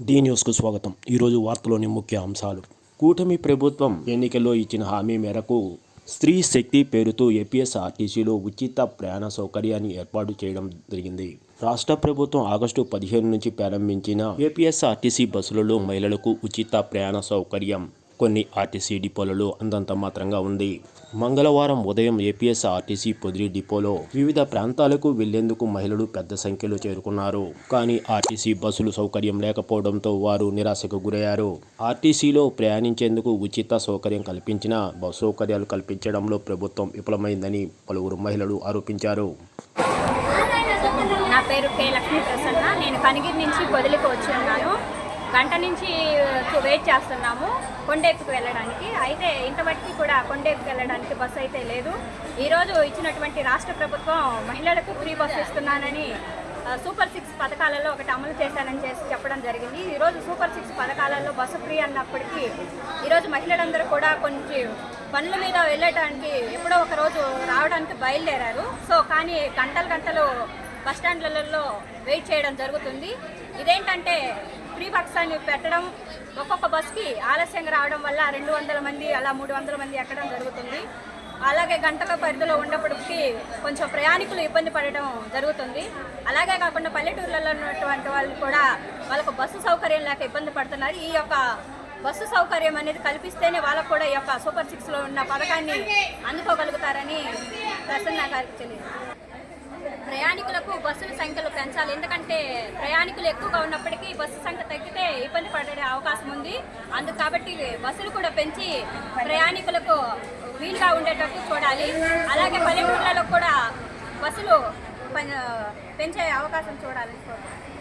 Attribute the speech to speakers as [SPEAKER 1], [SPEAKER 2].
[SPEAKER 1] D న్యూస్కు స్వాగతం. ఈరోజు వార్తలోని ముఖ్య అంశాలు. కూటమి ప్రభుత్వం ఎన్నికల్లో ఇచ్చిన హామీ మేరకు స్త్రీ శక్తి పేరుతో ఏపీఎస్ఆర్టీసీలో ఉచిత ప్రయాణ సౌకర్యాన్ని ఏర్పాటు చేయడం జరిగింది. రాష్ట్ర ప్రభుత్వం ఆగస్టు పదిహేను నుంచి ప్రారంభించిన ఏపీఎస్ఆర్టీసీ బస్సులలో మహిళలకు ఉచిత ప్రయాణ సౌకర్యం కొన్ని ఆర్టీసీ డిపోలలో అందంత మాత్రంగా ఉంది. మంగళవారం ఉదయం ఏపీఎస్ ఆర్టీసీ పొదిలి డిపోలో వివిధ ప్రాంతాలకు వెళ్ళేందుకు మహిళలు పెద్ద సంఖ్యలో చేరుకున్నారు. కానీ ఆర్టీసీ బస్సులు సౌకర్యం లేకపోవడంతో వారు నిరాశకు గురయ్యారు. ఆర్టీసీలో ప్రయాణించేందుకు ఉచిత సౌకర్యం కల్పించిన బస్సు సౌకర్యాలు కల్పించడంలో ప్రభుత్వం విఫలమైందని పలువురు మహిళలు ఆరోపించారు.
[SPEAKER 2] నా పేరు కే లక్ష్మీ ప్రసన్న నేను కనిగిరి నుంచి పొదిలికి వచ్చి ఉన్నాను. గంట నుంచి వెయిట్ చేస్తున్నాము కొండేపుకి వెళ్ళడానికి. అయితే ఇంతవరకు కూడా కొండేపుకి వెళ్ళడానికి బస్సు అయితే లేదు. ఈరోజు ఇచ్చినటువంటి రాష్ట్ర ప్రభుత్వం మహిళలకు ఫ్రీ బస్సు ఇస్తున్నానని సూపర్ సిక్స్ పథకాలలో ఒకటి అమలు చేశానని చేసి చెప్పడం జరిగింది. ఈరోజు సూపర్ సిక్స్ పథకాలలో బస్సు ఫ్రీ అన్నప్పటికీ ఈరోజు మహిళలందరూ కూడా కొంచెం పనుల మీద వెళ్ళటానికి ఎప్పుడో ఒక రోజు రావడానికి బయలుదేరారు. సో కానీ గంటలు గంటలు బస్ వెయిట్ చేయడం జరుగుతుంది. ఇదేంటంటే ఫ్రీ బక్సాన్ని పెట్టడం ఒక్కొక్క బస్కి ఆలస్యంగా రావడం వల్ల రెండు వందల మంది అలా మూడు వందల మంది ఎక్కడం జరుగుతుంది. అలాగే గంటల పరిధిలో ఉన్నప్పటికీ కొంచెం ప్రయాణికులు ఇబ్బంది పడడం జరుగుతుంది. అలాగే కాకుండా పల్లెటూర్లలో ఉన్నటువంటి వాళ్ళు కూడా వాళ్ళకు బస్సు సౌకర్యం లేక ఇబ్బంది పడుతున్నారు. ఈ యొక్క బస్సు సౌకర్యం అనేది కల్పిస్తేనే వాళ్ళకు కూడా ఈ యొక్క సూపర్ సిక్స్లో ఉన్న పథకాన్ని అందుకోగలుగుతారని ప్రసన్న గారికి తెలియదు ప్రయాణికులకు బస్సుల సంఖ్యలు పెంచాలి. ఎందుకంటే ప్రయాణికులు ఎక్కువగా ఉన్నప్పటికీ బస్సు సంఖ్య తగ్గితే ఇబ్బంది పడే అవకాశం ఉంది. అందుకు కాబట్టి బస్సులు కూడా పెంచి ప్రయాణికులకు వీలుగా ఉండేటట్టు చూడాలి. అలాగే పల్లెటూర్లలో కూడా బస్సులు పెంచే అవకాశం చూడాలని కోరుతున్నాను